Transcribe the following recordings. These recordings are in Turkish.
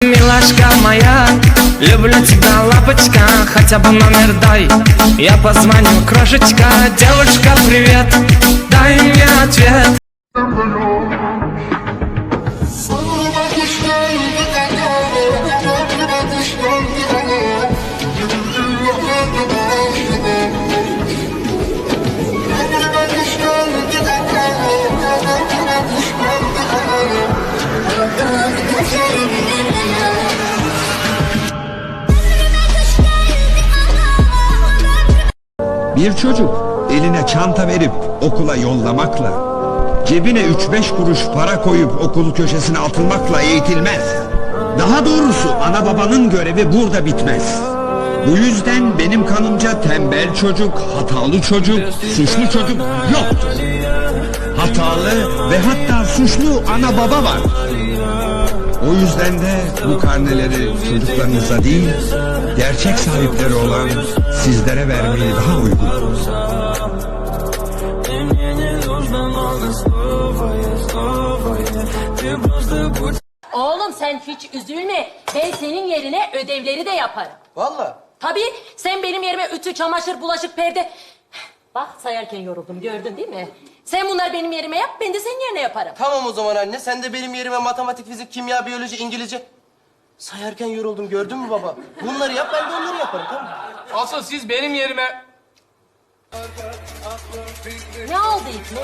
Милашка моя, люблю тебя, лапочка Хотя бы номер дай, я позвоню Крошечка, девушка, привет. Дай мне ответ Bir çocuk eline çanta verip okula yollamakla, cebine 3-5 kuruş para koyup okul köşesine atılmakla eğitilmez. Daha doğrusu ana babanın görevi burada bitmez. Bu yüzden benim kanımca tembel çocuk, hatalı çocuk, suçlu çocuk yoktur. Hatalı ve hatta suçlu ana baba var. O yüzden de bu karneleri çocuklarınıza değil, gerçek sahipleri olan sizlere vermeyi daha uygun. Oğlum sen hiç üzülme. Ben senin yerine ödevleri de yaparım. Valla. Tabii sen benim yerime ütü, çamaşır, bulaşık, perde... Bak sayarken yoruldum gördün değil mi? Sen bunları benim yerime yap, ben de senin yerine yaparım. Tamam o zaman anne. Sen de benim yerime matematik, fizik, kimya, biyoloji, İngilizce. Sayarken yoruldum gördün mü baba? Bunları yap ben de onları yaparım tamam mı? Asıl siz benim yerime Ne oldu İkmi?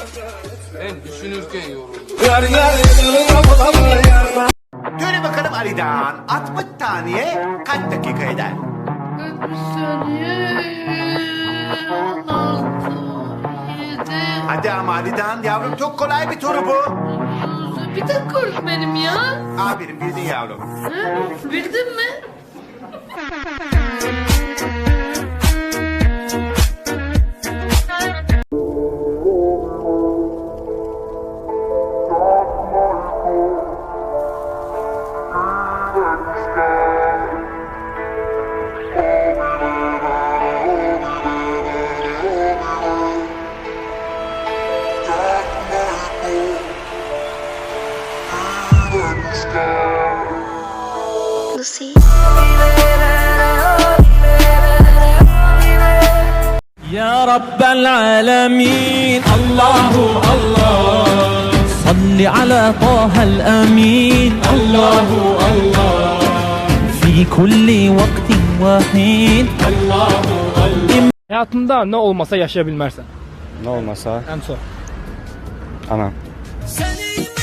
ben düşünürken yoruldum. Söyle bakalım Ali'den 60 saniye kaç dakika eder? Hadi ama Ali'den yavrum çok kolay bir soru bu. Bir dakika öğretmenim ya. Aferin bildin yavrum. Bildin mi? Ya Rabbel Alemin Allahu Allah Salli ala Taha'l Amin Allahu Allah Fi kulli vaktin vahin Allahu Allah Hayatında ne olmasa yaşayabilmezsen. Ne olmasa? En son. Anam. Senin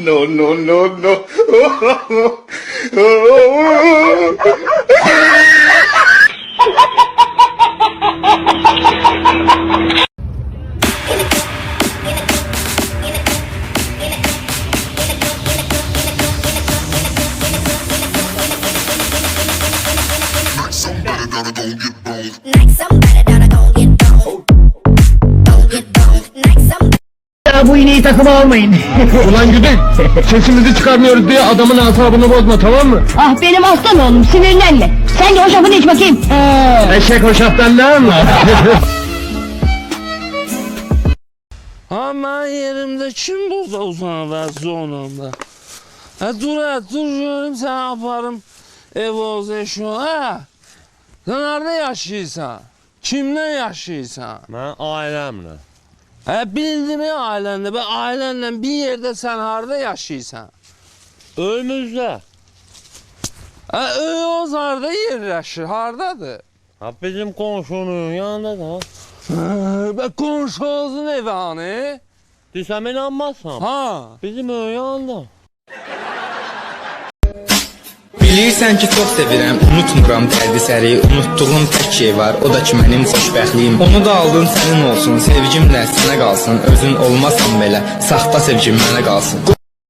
No, no, no, no. Oh, oh, oh, oh. like somebody gotta go get boned. Like somebody. Bu ineği takıma almayın. Ulan güdük. Sesimizi çıkarmıyoruz diye adamın asabını bozma tamam mı? Ah benim aslan oğlum sinirlenme. Sen de o şafını iç bakayım. Eşek o şaptan ne anlar? Ama yerimde kim burada uzanır zonunda? Ha dur ha dur görüm sen yaparım. Ev olsa şu ha. Sen nerede yaşıyorsan? Kimle yaşıyorsan? Ben ailemle. Ha bildim ya ailende. Ben ailenle bir yerde sen harda yaşıyorsan. Önümüzde. Ha Öyoz harda yerleşir. Hardadır. Ha bizim komşunun yanında da. Ha, Ben komşumuzun evi hani. Desem inanmazsam. Ha. Bizim ön yanında. Bilirsən ki, çox sevirəm, unutmuram dərdi səri Unutduğum tək şey var, o da ki mənim xoşbəxtliyim. Onu da aldın sənin olsun, sevgim də sənə qalsın. Özün olmasan belə, saxta sevgim mənə qalsın